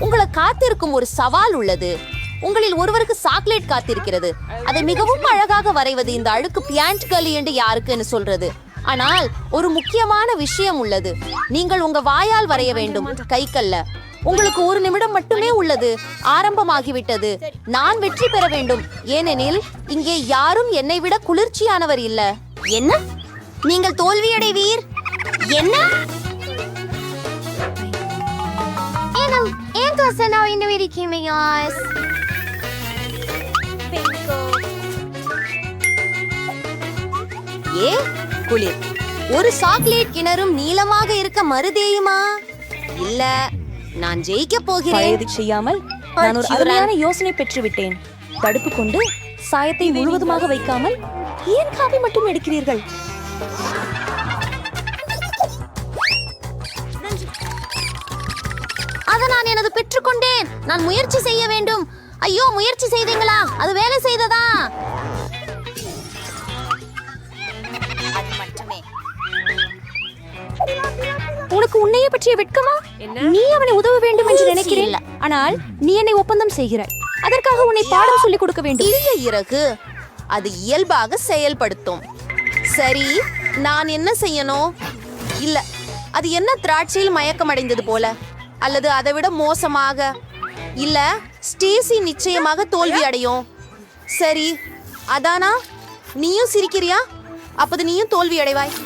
உங்களை காத்திருக்கும் ஒரு சவால் உள்ளது. உங்களில் ஒருவருக்கு சாக்லேட் காத்திருக்கிறது. அதை மிகவும் அழகாக வரைவது இந்த அழுக்கு பியாண்ட் களி என்று யாருக்குன்னு சொல்றது. ஆனால் ஒரு முக்கியமான விஷயம் உள்ளது. நீங்கள் உங்க வாயால் வரைய வேண்டும் கைக்கல்ல. உங்களுக்கு ஒரு நிமிடம் மட்டுமே உள்ளது. ஆரம்பமாகிவிட்டது. நான் வெற்றி பெற வேண்டும். ஏனெனில் இங்கே யாரும் என்னை விட குளிர்ச்சியானவர் இல்ல. என்ன? நீங்கள் தோல்வியடைவீர்? என்ன? Anam, Antos na in the Kimayos. ஏ குளிர். ஒரு சாக்லேட் கிணறும் நீளமாக இருக்க மறுதேயுமா இல்ல நான் ஜெயிக்க போகிறேன். பழையது செய்யாமல் நான் ஒரு. அருமையான யோசனை பெற்றுவிட்டேன் தடுப்பு கொண்டு சாயத்தை முழுவதுமாக வைக்காமல் ஏன் காபி மட்டும் எடுக்கிறீர்கள். நான் எனது பெற்றுக்கொண்டேன். நான் முயற்சி செய்ய வேண்டும். ஐயோ முயற்சி செய்தீங்களா? அது வேலை செய்ததா? உனக்கு உன்னையே பற்றிய வெட்கமா? நீ அவனை உதவ வேண்டும் என்று. நினைக்கிறேன். ஆனால் நீ என்னை ஒப்பந்தம் செய்கிறாய். அதற்காக உன்னை பாடம் சொல்லிக் கொடுக்க வேண்டும். இறகு. அது இயல்பாக செயல்படுத்தும். சரி நான் என்ன செய்யணும்? இல்ல அது என்ன திராட்சையில் மயக்கமடைந்தது போல? அல்லது அதை விட மோசமாக? இல்ல ஸ்டேசி நிச்சயமாக தோல்வி அடையும் சரி அதானா? நீயும் சிரிக்கிறியா? அப்போது நீயும் தோல்வி அடைவாய்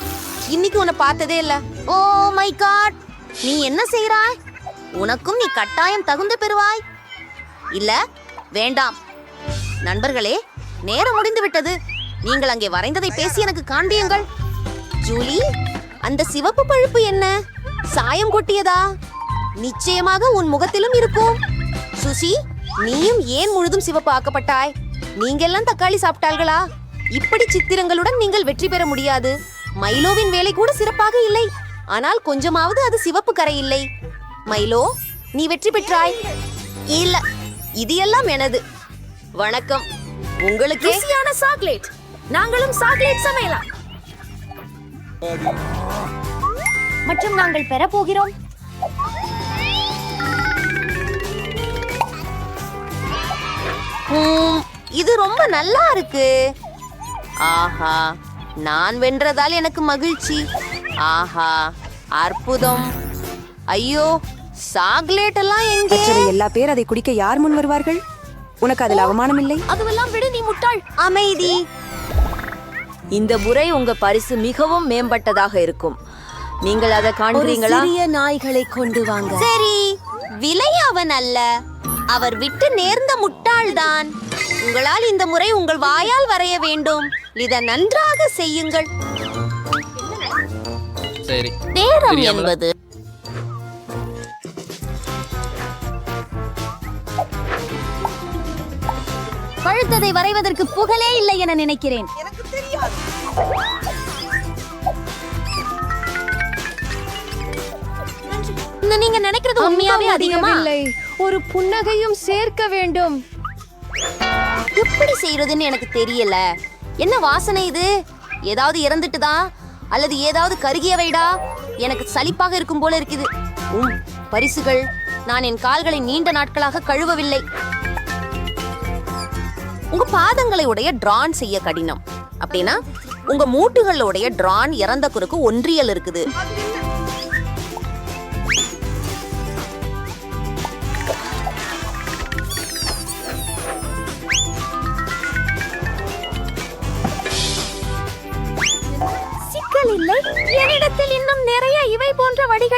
இன்னைக்கு உன்னை பார்த்ததே இல்ல. Oh my God! நீ என்ன செய்கிறாய் உனக்கும் நீ கட்டாயம் தகுந்து பெறுவாய். இல்ல வேண்டாம். நண்பர்களே நேரம் முடிந்து விட்டது. நீங்கள் அங்கே வரைந்ததை பேசி எனக்கு காண்பியுங்கள். ஜூலி அந்த சிவப்பு பழுப்பு என்ன? சாயம் கொட்டியதா? நிச்சயமாக உன் முகத்திலும் இருக்கும். சுசி நீயும் ஏன் முழுதும் சிவப்பு ஆக்கப்பட்டாய் நீங்கெல்லாம் தக்காளி சாப்பிட்டாள்களா இப்படி சித்திரங்களுடன் நீங்கள் வெற்றி பெற முடியாது. மைலோவின் வேலை கூட சிறப்பாக இல்லை. ஆனால் கொஞ்சமாவது அது சிவப்பு கரை இல்லை மைலோ நீ வெற்றி பெற்றாய். இல்ல இது எல்லாம் எனது. வணக்கம். உங்களுக்கு. ருசியான சாக்லேட். நாங்களும் சாக்லேட் சமையலாம் மற்றும் நாங்கள் பெற போகிறோம் இது ரொம்ப நல்லா இருக்கு. ஆஹா நான் வென்றதால் எனக்கு மகிழ்ச்சி. ஆஹா அற்புதம். ஐயோ சாக்லேட் எல்லாம் எங்கே? எல்லா பேர் அதை குடிக்க யார் முன் வருவார்கள்? உனக்கு அதில் அவமானம் இல்லை? அதுவெல்லாம் விடு நீ முட்டாள். அமைதி. இந்த முறை உங்க பரிசு மிகவும் மேம்பட்டதாக இருக்கும். நீங்கள் அதை காண்கிறீங்களா? சிறிய நாய்களை கொண்டு வாங்க. சரி. விலை அவன் அல்ல. அவர் விட்டு நேர்ந்த முட்டாள்தான். உங்களால் இந்த முறை உங்கள் வாயால் வரைய வேண்டும். இதை நன்றாக செய்யுங்கள். சரி. நேரம். என்பது. பழுத்ததை வரைவதற்கு புகழே இல்லை என நினைக்கிறேன். இந்த நீங்க நினைக்கிறது உண்மையாவே அதிகமா? ஒரு புன்னகையும் சேர்க்க வேண்டும். எப்படி செய்யறதுன்னு எனக்கு தெரியல. என்ன வாசனை இது? ஏதாவது இறந்துட்டுதா? அல்லது ஏதாவது கருகியவைடா? எனக்கு சலிப்பாக இருக்கும் போல இருக்குது. உம் பரிசுகள். நான் என் கால்களை நீண்ட நாட்களாக கழுவவில்லை. உங்க பாதங்களை உடைய டிரான் செய்ய கடினம். அப்படின்னா உங்க மூட்டுகளுடைய டிரான் இறந்த குறுக்கு ஒன்றியல் இருக்குது.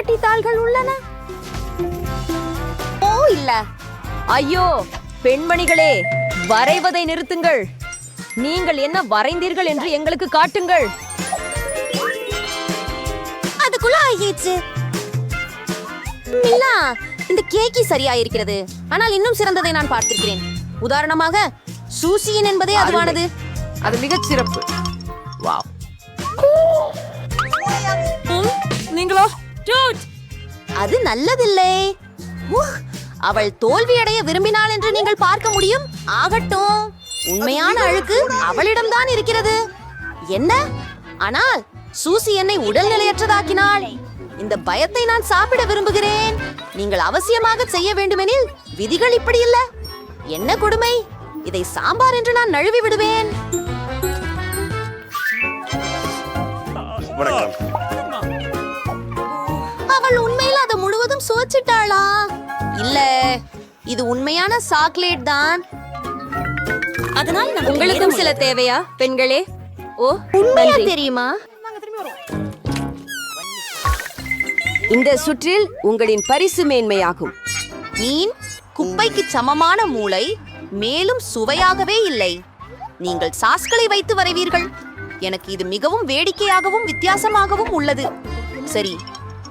தாள்கள் உள்ளன? ஓ இல்ல. ஐயோ பெண்மணிகளே வரைவதை நிறுத்துங்கள். நீங்கள் என்ன வரைந்தீர்கள் என்று எங்களுக்கு காட்டுங்கள். அதுக்குள்ள ஆகிடுச்சு மில்லா இந்த கேக்கி சரியா இருக்கிறது ஆனால் இன்னும் சிறந்ததை நான் பார்த்திருக்கிறேன். உதாரணமாக சூசியன் என்பதே அதுவானது. அது மிகச் சிறப்பு. வாவ். நீங்களோ? அது நல்லதில்லை. உஹ், அவள் தோல்வியடைய விரும்பினாள் என்று நீங்கள் பார்க்க முடியும். ஆகட்டும். உண்மையான அழுக்கு அவளிடம்தான் இருக்கிறது. என்ன? ஆனால் சூசி என்னை உடல் நிலையற்றதாக்கினாள் இந்த பயத்தை நான் சாப்பிட விரும்புகிறேன். நீங்கள் அவசியமாக செய்ய வேண்டுமெனில் விதிகள் இப்படி இல்ல. என்ன கொடுமை? இதை சாம்பார் என்று நான் நழுவி விடுவேன். அவள் உண்மையில் அதை முழுவதும் சுவைச்சிட்டாளா? இல்ல இது உண்மையான சாக்லேட் தான். அதனால் உங்களுக்கும் சில தேவையா பெண்களே? ஓ உண்மையா. தெரியுமா? இந்த சுற்றில் உங்களின் பரிசு மேன்மையாகும். மீன் குப்பைக்கு சமமான மூளை மேலும் சுவையாகவே இல்லை. நீங்கள் சாஸ்களை வைத்து வரைவீர்கள். எனக்கு இது மிகவும் வேடிக்கையாகவும் வித்தியாசமாகவும் உள்ளது. சரி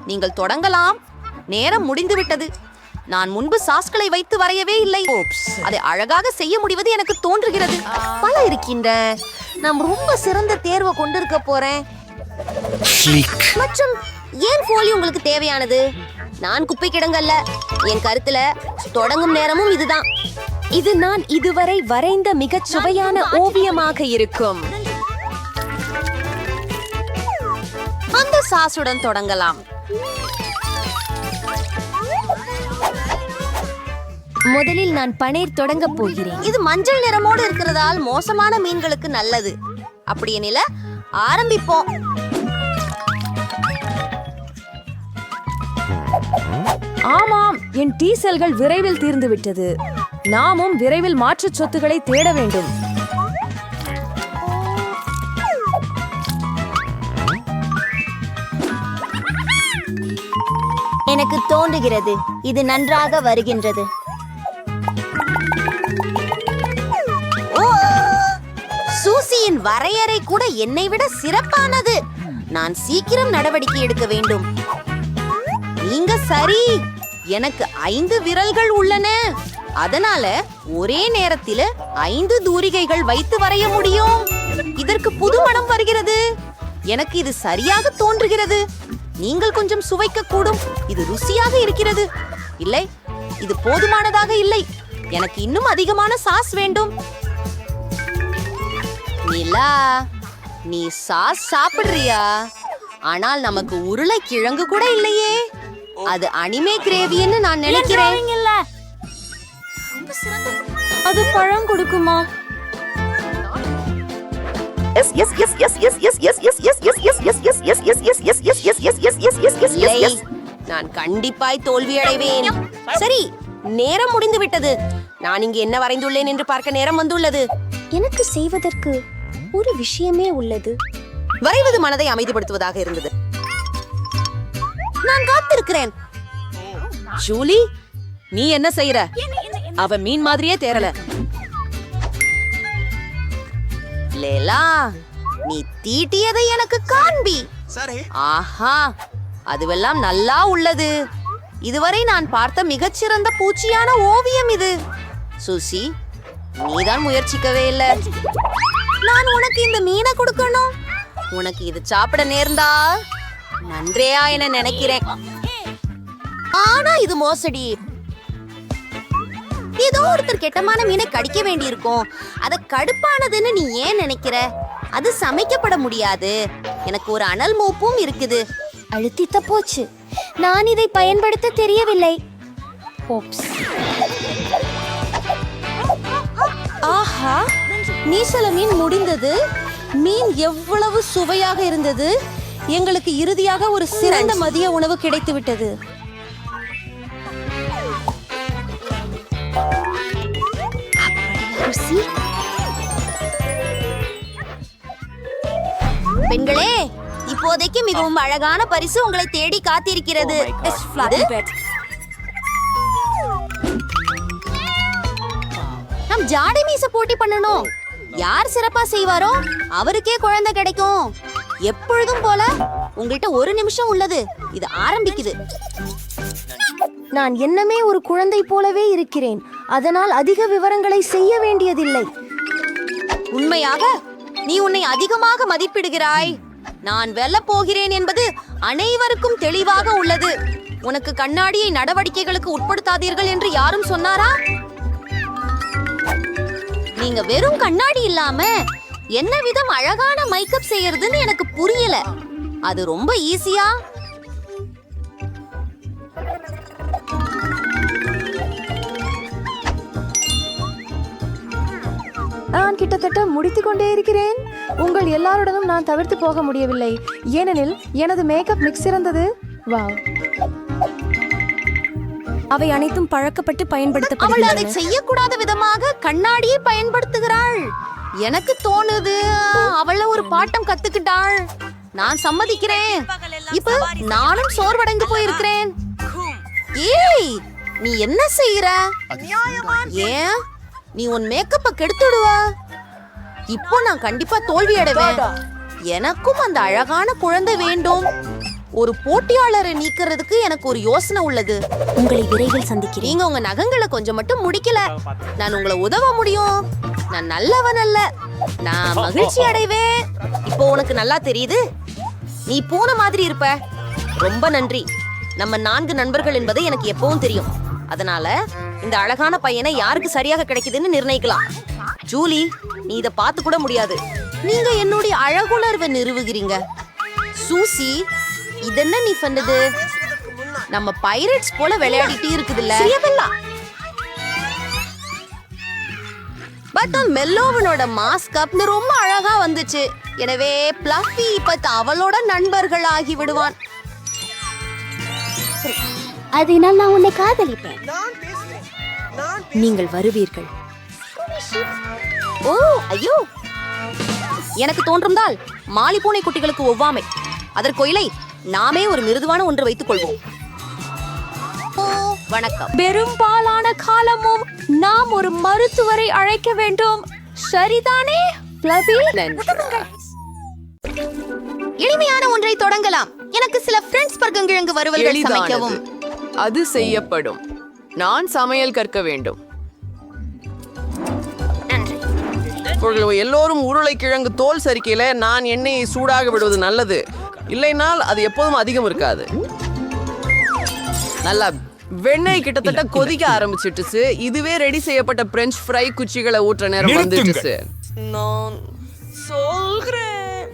நீங்கள் தொடங்கலாம். நேரம் முடிந்துவிட்டது. நான் முன்பு சாஸ்களை வைத்து வரையவே இல்லை. அதை அழகாக செய்ய முடிவது எனக்கு தோன்றுகிறது. பல இருக்கின்ற. நான் ரொம்ப சிறந்த தேர்வை கொண்டிருக்க போறேன். மற்றும் ஏன் போலி உங்களுக்கு தேவையானது? நான் குப்பை கிடங்கல்ல. என் கருத்துல தொடங்கும் நேரமும் இதுதான். இது நான் இதுவரை வரைந்த மிகச் சுவையான ஓவியமாக இருக்கும். அந்த சாசுடன் தொடங்கலாம். முதலில் நான் பனீர் தொடங்க போகிறேன். இது மஞ்சள் நிறமோடு இருக்கிறதால் மோசமான மீன்களுக்கு நல்லது. அப்படி எனில ஆரம்பிப்போம். ஆமாம் என் டீ செல்கள் விரைவில் தீர்ந்து விட்டது நாமும் விரைவில் மாற்றுச் சொத்துக்களை தேட வேண்டும். எனக்கு தோன்றுகிறது. இது நன்றாக வருகின்றது. சூசியின் வரையறை கூட என்னை விட சிறப்பானது. நான் சீக்கிரம் நடவடிக்கை எடுக்க வேண்டும். நீங்க சரி. எனக்கு ஐந்து விரல்கள் உள்ளன. அதனால ஒரே நேரத்தில் ஐந்து தூரிகைகள் வைத்து வரைய முடியும். இதற்கு புது மனம் வருகிறது. எனக்கு இது சரியாக தோன்றுகிறது. நீங்கள் கொஞ்சம் சுவைக்க கூடும் இது ருசியாக இருக்கிறது. இல்லை இது போதுமானதாக இல்லை. எனக்கு இன்னும் அதிகமான சாஸ் வேண்டும். நிலா நீ சாஸ் சாப்பிடுறியா? ஆனால் நமக்கு உருளைக்கிழங்கு கூட இல்லையே. அது அனிமே கிரேவின்னு நான் நினைக்கிறேன். அது பழம் கொடுக்குமா? இல்லை நான் கண்டிப்பாய் தோல்வி அடைவேன் சரி நேரம் முடிந்து விட்டது நான் இங்கு என்ன வரைந்துள்ளேன் என்று பார்க்க நேரம் வந்துள்ளது எனக்கு செய்வதற்கு ஒரு விஷயமே உள்ளது வரைவது மனதை அமைதிப்படுத்துவதாக இருந்தது நான் காத்திருக்கிறேன் ஜூலி நீ என்ன செய்யற அவ மீன் மாதிரியே தேரல லேலா நீ தீட்டியதை எனக்கு காண்பி. ஆஹா அதுவெல்லாம் நல்லா உள்ளது. இதுவரை நான் பார்த்த மிகச்சிறந்த பூச்சியான ஓவியம் இது. சுசி நீதான் முயற்சிக்கவே இல்லை. நான் உனக்கு இந்த மீனை கொடுக்கணும். உனக்கு இது சாப்பிட நேர்ந்தா? நன்றியா என நினைக்கிறேன். ஆனா இது மோசடி. ஏதோ ஒருத்தர் கெட்டமான மீனை கடிக்க வேண்டியிருக்கும். அத கடுப்பானதுன்னு நீ ஏன் நினைக்கிற? அது சமைக்கப்பட முடியாது. எனக்கு ஒரு அனல் மூப்பும் இருக்குது. அழுத்தித்த போச்சு. நான் இதை பயன்படுத்த தெரியவில்லை. ஆஹா நீசல மீன் முடிந்தது. மீன் எவ்வளவு சுவையாக இருந்தது. எங்களுக்கு இறுதியாக ஒரு சிறந்த மதிய உணவு கிடைத்து விட்டது பெண்களே இப்போதைக்கு மிகவும் அழகான பரிசு உங்களை தேடி காத்திருக்கிறது. இது? நம் ஜாடை மீச போட்டி பண்ணணும். யார் சிறப்பா செய்வாரோ அவருக்கே குழந்தை கிடைக்கும். எப்பொழுதும் போல உங்கள்கிட்ட ஒரு நிமிஷம் உள்ளது. இது ஆரம்பிக்குது. நான் என்னமே ஒரு குழந்தை போலவே இருக்கிறேன். அதனால் அதிக விவரங்களை செய்ய வேண்டியதில்லை. உண்மையாக நீ உன்னை அதிகமாக மதிப்பிடுகிறாய். நான் வெல்ல போகிறேன் என்பது அனைவருக்கும் தெளிவாக உள்ளது. உனக்கு கண்ணாடியை நடவடிக்கைகளுக்கு உட்படுத்தாதீர்கள் என்று யாரும் சொன்னாரா? நீங்க வெறும் கண்ணாடி இல்லாம என்ன விதம் அழகான மேக்கப் செய்யறதுன்னு எனக்கு புரியல. அது ரொம்ப ஈஸியா கிட்டத்தட்ட முடித்து கொண்டே இருக்கிறேன். உங்கள் எல்லாருடனும் நான் தவிர்த்து போக முடியவில்லை. ஏனெனில் எனது மேக்கப் மிக்ஸ் இருந்தது வாவ். அவை அனைத்தும் பழக்கப்பட்டு அவள் அதை செய்யக்கூடாத விதமாக கண்ணாடியை பயன்படுத்துகிறாள். எனக்கு தோணுது அவள ஒரு பாட்டம் கத்துக்கிட்டாள். நான் சம்மதிக்கிறேன். இப்ப நானும் சோர்வடைந்து போயிருக்கிறேன். ஏய் நீ என்ன செய்யற ஏன்? நீ உன் மேக்கப்ப கெடுத்துடுவ. இப்போ நான் கண்டிப்பா தோல்வி அடைவேன். எனக்கும் அந்த அழகான குழந்தை வேண்டும். ஒரு போட்டியாளரை நீக்கிறதுக்கு எனக்கு ஒரு யோசனை உள்ளது. உங்களை விரைவில் சந்திக்கிறேன். நீங்க உங்க நகங்களை கொஞ்சம் மட்டும் முடிக்கல. நான் உங்களை உதவ முடியும். நான் நல்லவன் அல்ல. நான் மகிழ்ச்சி அடைவேன். இப்போ உனக்கு நல்லா தெரியுது? நீ பூனை மாதிரி இருப்ப. ரொம்ப நன்றி. நம்ம நான்கு நண்பர்கள் என்பது எனக்கு எப்பவும் தெரியும். அதனால இந்த அழகான பையனை யாருக்கு சரியாக கிடைக்குதுன்னு நிர்ணயிக்கலாம். ஜூலி நீ இத பார்த்து கூட முடியாது. நீங்க என்னுடைய அழகுணர்வை நிறுவுகிறீங்க. சூசி இதென்ன நீ பண்ணது? நம்ம பைரட்ஸ் போல விளையாடிட்டு இருக்குதுல்ல. பட் மெல்லோவனோட மாஸ்க் அப்னு ரொம்ப அழகா வந்துச்சு. எனவே பிளஃபி இப்ப அவளோட நண்பர்கள் ஆகி விடுவான் அதனால் நான் உன்னை காதலிப்பேன். நீங்கள் வருவீர்கள். ஓ ஐயோ! எனக்கு தோன்றும்தால் மாலி பூனை குட்டிகளுக்கு ஒவ்வாமை. அதற்கு இல்லை நாமே ஒரு மிருதுவான ஒன்று வைத்துக் கொள்வோம். ஓ வணக்கம். பெரும்பாலான காலமும் நாம் ஒரு மருத்துவரை அழைக்க வேண்டும். சரிதானே பிளபி எளிமையான ஒன்றை தொடங்கலாம். எனக்கு சில ஃப்ரெண்ட்ஸ் பர்க்கங்கிழங்கு வறுவல்கள் சமைக்கவும். அது செய்யப்படும். நான் சமையல் கற்க வேண்டும். இவர்கள் எல்லோரும் உருளைக்கிழங்கு தோல் சரிக்கையில நான் எண்ணெயை சூடாக விடுவது நல்லது. இல்லைனால் அது எப்போதும் அதிகம் இருக்காது. நல்லா வெண்ணெய் கிட்டத்தட்ட கொதிக்க ஆரம்பிச்சிட்டுச்சு. இதுவே ரெடி செய்யப்பட்ட பிரெஞ்ச் ஃப்ரை குச்சிகளை ஊற்ற நேரம் வந்துட்டுச்சு. நான் சொல்கிறேன்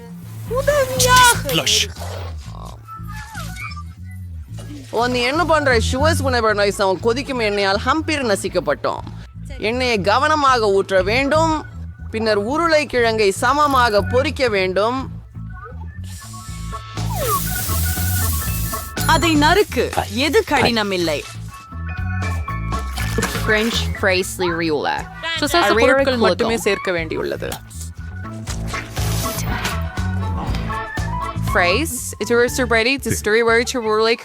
உதவியாக நீ என்ன பண்ற? ஷுவர்ஸ் புனபர்னைஸ் அவன் கொதிக்கும் எண்ணெயால் ஹம்பீர் நசிக்கப்பட்டோம். எண்ணெயை கவனமாக ஊற்ற வேண்டும். பின்னர் உருளைக்கிழங்கை சமமாக பொரிக்க வேண்டும். அதை நறுக்கு. எது கடினம் இல்லை பிரெஞ்ச் ஃப்ரைஸ்லி ரியூல பொருட்கள் மட்டுமே சேர்க்க வேண்டியுள்ளது. Fries, it was ready to story where to rule like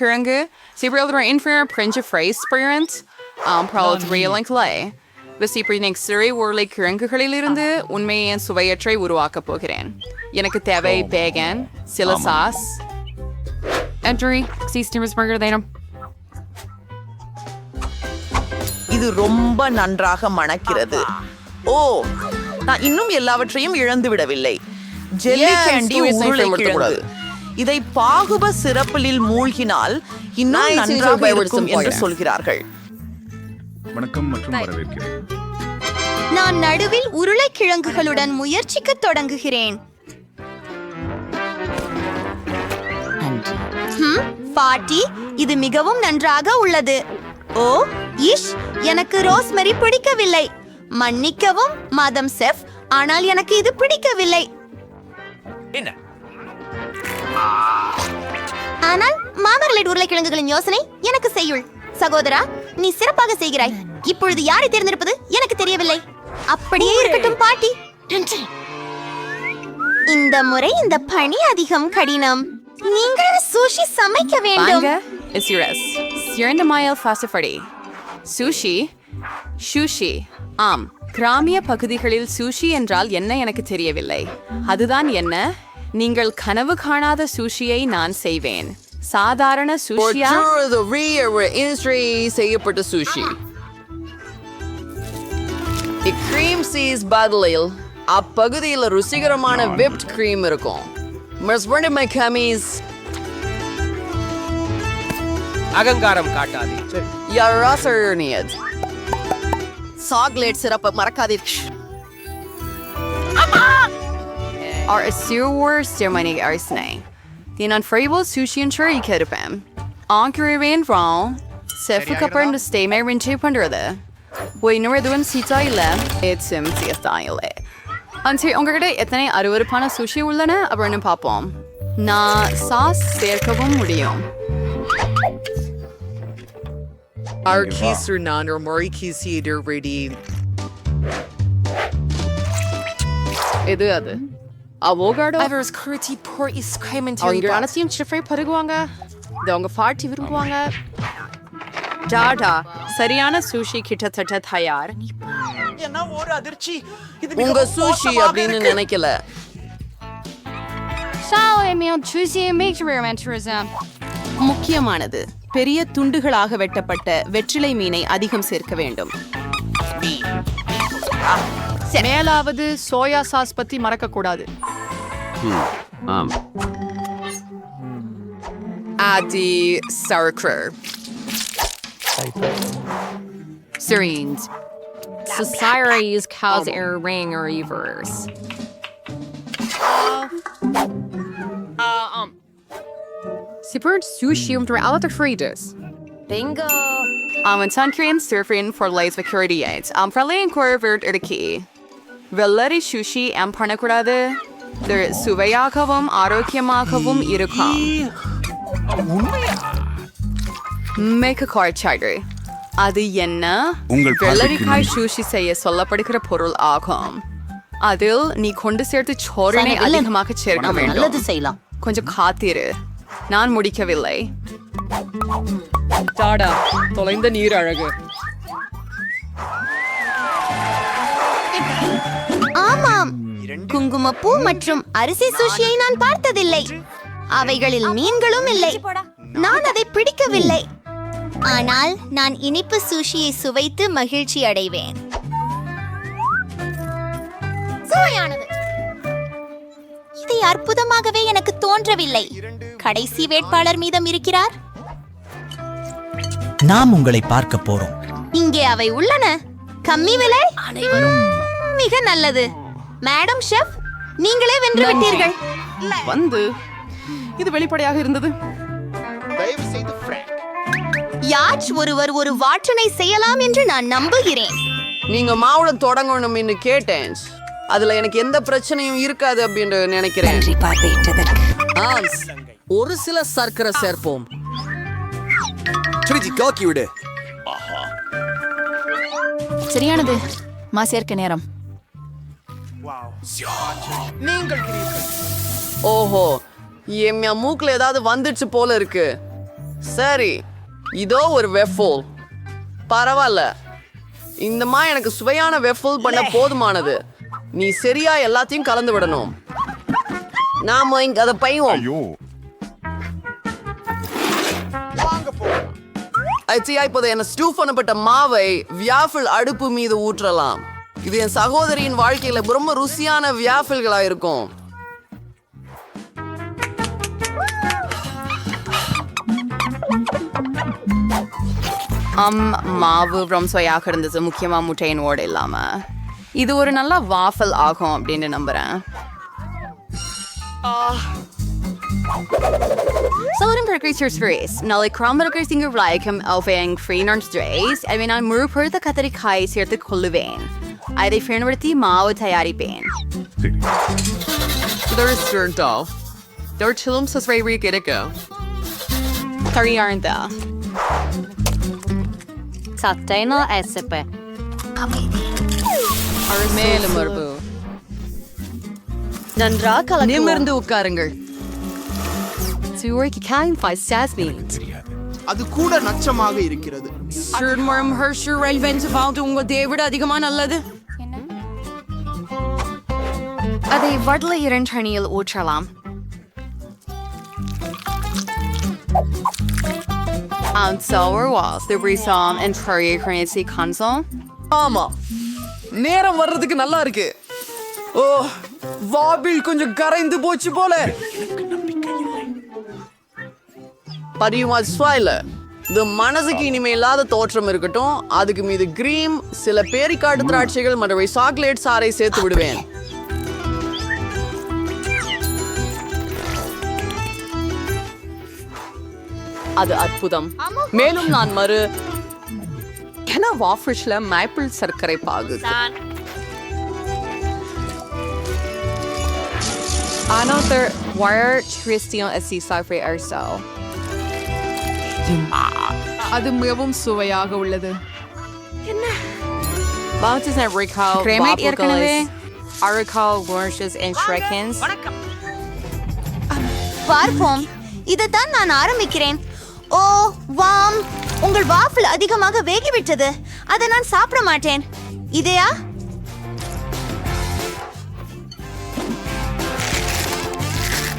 Kuranga. See, real the in for a Prince. Um, real like lay. பசி இப்படி நெக்ஸ்ட் story உருளை கிழங்குகளிலிருந்து உண்மையை சுவையற்றை உருவாக்கப் போகிறேன் எனக்கு தேவை பேகன் சில சாஸ் என்ட்ரி சீஸ்டமஸ் பர்கர் தேனம் இது ரொம்ப நன்றாக மணக்கிறது. ஓ நான் இன்னும் எல்லாவற்றையும் இழந்து விடவில்லை. ஜெல்லி கேண்டி snake உருளைக்கிழங்கு இதை பாகுப சிறப்பிலில் மூழ்கினால் இன்னும் நன்றாக இருக்கும் என்று. சொல்கிறார்கள். வணக்கம் மற்றும் வரவேற்கிறேன். நான் நடுவில் உருளைக்கிழங்குகளுடன் முயற்சிக்க தொடங்குகிறேன். பாட்டி இது மிகவும் நன்றாக உள்ளது. ஓ இஷ் எனக்கு ரோஸ்மெரி பிடிக்கவில்லை. மன்னிக்கவும் மாதம் செஃப் ஆனால் எனக்கு இது பிடிக்கவில்லை. ஆனால் மாமரலைட் உருளைக்கிழங்குகளின் யோசனை எனக்கு செய்யுள். சகோதரா நீ சிறப்பாக செய்கிறாய். இப்பொழுது யாரை தேர்ந்தெடுப்பது எனக்கு தெரியவில்லை. அப்படியே இருக்கட்டும் பாட்டி. இந்த முறை இந்த பணி அதிகம் கடினம். நீங்கள் சுஷி சமைக்க வேண்டும். your S. Sierra Mile Fasafari. Sushi. Sushi. ஆம் கிராமிய பகுதிகளில் சூஷி என்றால் என்ன எனக்கு தெரியவில்லை. அதுதான் என்ன? நீங்கள் கனவு காணாத சூஷியை நான் செய்வேன். சாதாரண சூஷியா? இன்ஸ்ட்ரி செய்யப்பட்ட சுஷி. கிரீம் சீஸ் பதிலில் அப்பகுதியில் ருசிகரமான விப்ட் கிரீம் இருக்கும். மஸ்பண்ட் மை கமீஸ் அகங்காரம் காட்டாதே. யாராசர்னியத் சாக்லேட் சிறப்பை மறக்காதீர்கள் Ar asur ceremony arsne. Din unfriable sushi and churi kedapam. Ankaravan wrong. Sefu kapar no stay my rinche pandrada. Boy no redun sita ila. It's him siastyle. சரி உங்ககிட்ட எத்தனை அருவருப்பான sushi உள்ளன அப்படின்னு பார்ப்போம் நான் சாஸ் சேர்க்கவும் முடியும் Arkisur nan or Morikisi ready. எது அது அவோகாடோ curty poor is screaming to அவங்க அனைத்தையும் ஷிஃப்ரை பருகுவாங்க இது அவங்க பாட்டி விரும்புவாங்க டாடா சரியான சுஷி கிட்டத்தட்ட தயார் என்ன ஒரு அதிர்ச்சி இது உங்க சூஷி அப்படின்னு நினைக்கல முக்கியமானது பெரிய துண்டுகளாக வெட்டப்பட்ட வெற்றிலை மீனை அதிகம் சேர்க்க வேண்டும். மேலாவது சோயா சாஸ் பத்தி மறக்க கூடாது ஆம் Adi sauerkraut. Syreens. Society use cows air ring or reverse. Super sushi um drei alle Frides. Bingo! Um, en sunscreen surfing for lights security aids. Um, verleen korvert er de key. Velleri sushi en parnakurade. Der சுவையாகவும் ஆரோக்கியமாகவும் இருக்கும் மேக்க car charter அது என்ன? உங்கள் வெள்ளரிக்காய் sushi செய்ய சொல்லப்படுகிற பொருள் ஆகும். அதில் நீ கொண்டு சேர்த்து சோரனை அதிகமாக சேர்க்க வேண்டும். செய்யலாம். கொஞ்சம் காத்திரு. நான் முடிக்கவில்லை. டாடா தொலைந்த நீர் அழகு. குங்குமப்பூ மற்றும் அரிசி சுஷியை நான் பார்த்ததில்லை. அவைகளில் மீன்களும் இல்லை. நான் அதை பிடிக்கவில்லை. ஆனால் நான் இனிப்பு சுஷியை சுவைத்து மகிழ்ச்சி அடைவேன். இதை அற்புதமாகவே எனக்கு தோன்றவில்லை. கடைசி வேட்பாளர் மீதம் இருக்கிறார். நாம் உங்களை பார்க்க போறோம். இங்கே அவை உள்ளன. கம்மி விலை? அனைவரும். மிக நல்லது. மேடம் ஷெஃப் நீங்களே வென்று விட்டீர்கள். வந்து. இது வெளிப்படையாக இருந்தது. யாச் ஒருவர் ஒரு வாற்றனை செய்யலாம் என்று நான் நம்புகிறேன். நீங்க மாவுடன் தொடங்கணும்னு கேட்டேன். அதுல எனக்கு எந்த பிரச்சனையும் இருக்காது அப்படின்னு நினைக்கிறேன். ஒரு சில சர்க்கரை சேர்ப்போம். சுரிஜி காக்கி விடு. சரியானது. மா சேர்க்க நேரம். ஓஹோ என் மூக்குல ஏதாவது வந்துடுச்சு போல இருக்கு. சரி இதோ ஒரு வெஃபோல். பரவாயில்ல இந்தமா எனக்கு சுவையான வெஃபோல் பண்ண போதுமானது. நீ சரியா எல்லாத்தையும் கலந்து விடணும். நாம இங்க அதை பைவோம். இப்போது என்ன ஸ்டூ பண்ணப்பட்ட மாவை வியாஃபிள் அடுப்பு மீது ஊற்றலாம். இது என் சகோதரியின் வாழ்க்கையில ரொம்ப ருசியான வியாஃபிள்களா இருக்கும் அம் மாவு ரொம்ப சுவையாக இருந்தது முக்கியமா முட்டையின் ஓடு இல்லாம இது ஒரு நல்ல வாஃபல் ஆகும் அப்படின்னு நம்புறேன் for Burgers Freeze. Nali Cromberger Singer Vlaikum Elfang Freenarns Drays. I mean, I'm Murpur the Katari Kai here the Kuluvain. Right where you get it go. Sorry, aren't there? Satayna SCP. மேலும் மரபு நன்றாக நிமிர்ந்து உட்காருங்கள் Zurich can find Sasmin. அது கூட நச்சமாக இருக்கிறது ஹர்ஷர் ரெல்வென்ஸ் வாழ்ந்து உங்க தேவிட அதிகமா நல்லது அதை வடல இரண்டணியில் ஊற்றலாம். On sour walls, the brisam and prairie currency console. ஆமா. நேரம் வர்றதுக்கு நல்லா இருக்கு. ஓ வாபில் கொஞ்சம் கரைந்து போச்சு போல. பதியுமா ஸ்வாயில இது மனசுக்கு இனிமே இல்லாத தோற்றம் இருக்கட்டும். அதுக்கு மீது கிரீம் சில பேரிக்காட்டு திராட்சைகள் மற்றும் சாக்லேட் சாறை சேர்த்து விடுவேன். அது அற்புதம் மேலும் நான் மறு என வாஃபிஷ்ல மேப்பிள் சர்க்கரை பாகு Another wire Christian at Seaside Free Arso. அது மிகவும் சுவையாக உள்ளது Bounces and recall Cremate ஏற்கனவே. I recall Lawrence's and Shrekins. பார்ப்போம் இதைத்தான் நான் ஆரம்பிக்கிறேன் ஓ வாம். உங்கள் வாஃபிள் அதிகமாக வேகிவிட்டது. அதை நான் சாப்பிட மாட்டேன். இதையா?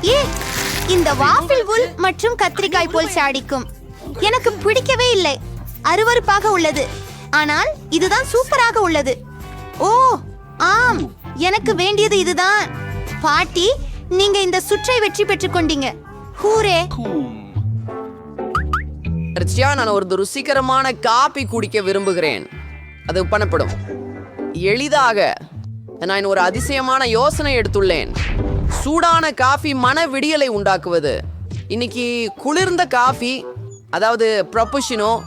ஏ இந்த வாஃபிள் உள் மற்றும் கத்திரிக்காய் போல் சாடிக்கும். எனக்கு பிடிக்கவே இல்லை. அருவருப்பாக உள்ளது. ஆனால் இதுதான் சூப்பராக உள்ளது. ஓ ஆம். எனக்கு வேண்டியது இதுதான். பாட்டி நீங்க இந்த சுற்றை வெற்றி பெற்றுக் கொண்டீங்க. ஹூரே. ரிச்சியா நான் ஒரு ருசிகரமான காபி குடிக்க விரும்புகிறேன். அது பண்ணப்படும். எளிதாக நான் ஒரு அதிசயமான யோசனை எடுத்துள்ளேன். சூடான காஃபி மன விடியலை உண்டாக்குவது. இன்னைக்கு குளிர்ந்த காஃபி அதாவது ப்ரொபஷனோ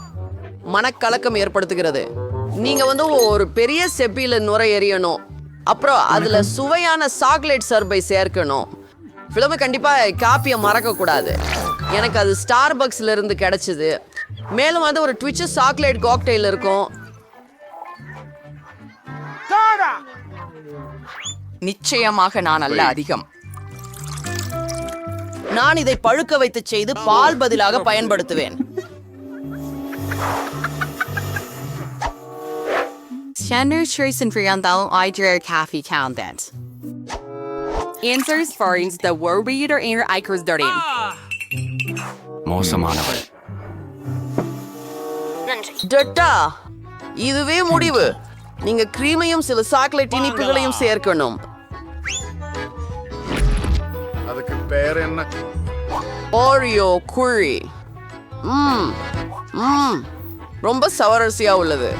மனக்கலக்கம் ஏற்படுத்துகிறது. நீங்க வந்து ஒரு பெரிய செப்பில நுரை எறியணும் அப்புறம் அதுல சுவையான சாக்லேட் சர்பை சேர்க்கணும். ஃபிலிமை கண்டிப்பா காப்பியை மறக்க கூடாது எனக்கு அது ஸ்டார் பக்ஸ்ல இருந்து கிடைச்சது. மேலும் வந்து ஒரு ட்விச்சர் சாக்லேட் காக்டெயில் இருக்கும். நிச்சயமாக நான் அல்ல அதிகம். நான் இதை பழுக்க வைத்து செய்து பால் பதிலாக பயன்படுத்துவேன். Standard Trace and Free on the Idea Cafe Content. Answers for the word reader in your Icos Dirty. மோசமானவள். டட்டா இதுவே முடிவு. நீங்க கிரீமையும் சில சாக்லேட் இனிப்புகளையும் சேர்க்கணும். அதுக்கு பேர் என்ன? ஓரியோ குழி ம் ம் ரொம்ப சவரசியா உள்ளது.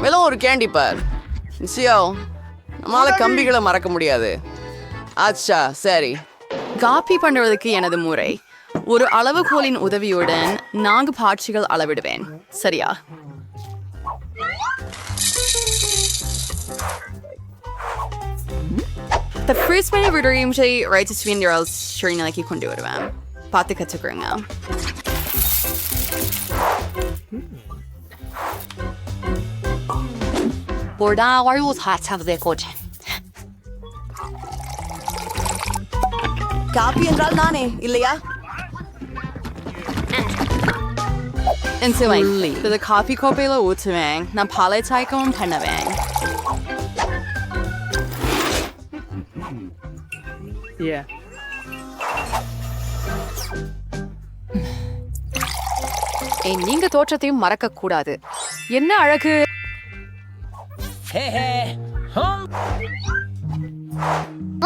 மேலும் ஒரு கேண்டி பார். சியோ நம்மளால கம்பிகளை மறக்க முடியாது. ஆச்சா சரி. காப்பி பண்றதுக்கு எனது முறை. ஒரு அளவுகோலின் உதவியுடன் நான்கு பாட்சிகள் அளவிடுவேன் சரியா The first one ever dream she writes to in your else sure you like you can do it about. Pati katukringa. Borda war you hot have the coach. Coffee என்றால் நானே இல்லையா Insulin. The coffee kopelo utumeng. Na pale taikon penavang. Yeah. ஏய், நீங்க தோற்றத்தையும் மறக்க கூடாது என்ன அழகு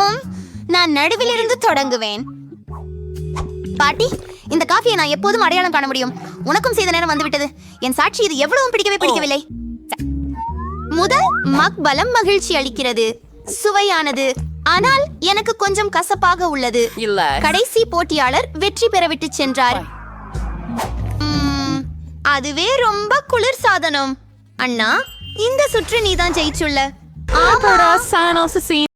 உம், நான் நடுவிலிருந்து தொடங்குவேன் பாட்டி இந்த காஃபியை நான் எப்போதும் அடையாளம் காண முடியும். உனக்கும் செய்த நேரம் வந்துவிட்டது. என் சாட்சி இது எவ்வளவும் பிடிக்கவே பிடிக்கவில்லை. முதல் மக் பலம் மகிழ்ச்சி அளிக்கிறது. சுவையானது. ஆனால் எனக்கு கொஞ்சம் கசப்பாக உள்ளது. இல்ல. கடைசி போட்டியாளர் வெற்றி பெறவிட்டு சென்றார். உம், அதுவே ரொம்ப குளிர் சாதனம். அண்ணா இந்த சுற்று நீதான் ஜெயிச்சுள்ள. ஆமா